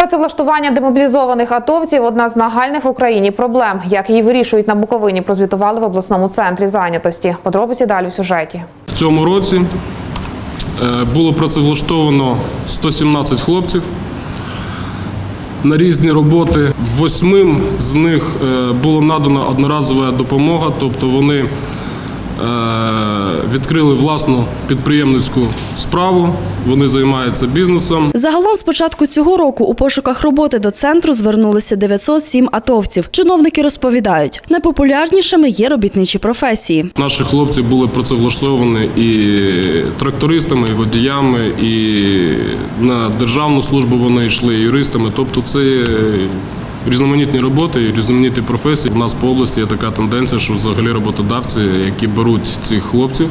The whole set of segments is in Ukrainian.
Працевлаштування демобілізованих атовців одна з нагальних в Україні проблем. Як її вирішують на Буковині, прозвітували в обласному центрі зайнятості. Подробиці далі в сюжеті. В цьому році е, було працевлаштовано 117 хлопців на різні роботи. Восьмим з них е, було надана одноразова допомога, тобто вони е, відкрили власну підприємницьку справу, вони займаються бізнесом. Загалом з початку цього року у пошуках роботи до центру звернулися 907 атовців. Чиновники розповідають, найпопулярнішими є робітничі професії. Наші хлопці були працевлаштовані і трактористами, і водіями, і на державну службу вони йшли, і юристами. Тобто це різноманітні роботи, різноманітні професії. У нас по області є така тенденція, що взагалі роботодавці, які беруть цих хлопців,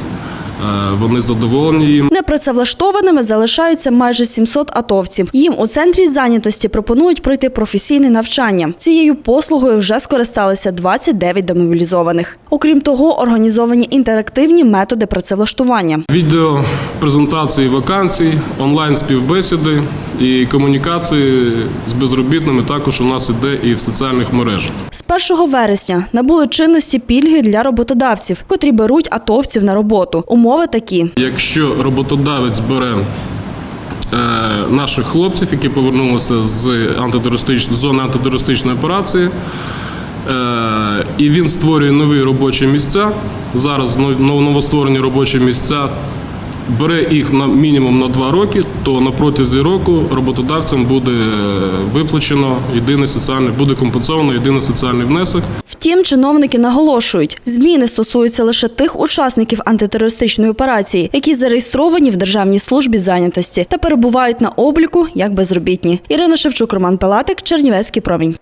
вони задоволені їм. Непрацевлаштованими залишаються майже 700 атовців. Їм у центрі зайнятості пропонують пройти професійне навчання. Цією послугою вже скористалися 29 демобілізованих. Окрім того, організовані інтерактивні методи працевлаштування. Відео презентації вакансій, онлайн співбесіди і комунікації з безробітними також у нас іде і в соціальних мережах. З 1 вересня набули чинності пільги для роботодавців, котрі беруть атовців на роботу. Умови такі. Якщо роботодавець бере е, наших хлопців, які повернулися з антитерористичної зони антитерористичної операції, е, і він створює нові робочі місця. Зараз нов- новостворені робочі місця. Бере їх на мінімум на два роки, то на протязі року роботодавцям буде е, виплачено єдиний соціальний, буде компенсовано єдиний соціальний внесок. Втім, чиновники наголошують, зміни стосуються лише тих учасників антитерористичної операції, які зареєстровані в Державній службі зайнятості та перебувають на обліку як безробітні. Ірина Шевчук, Роман Палатик, Чернівецький промінь.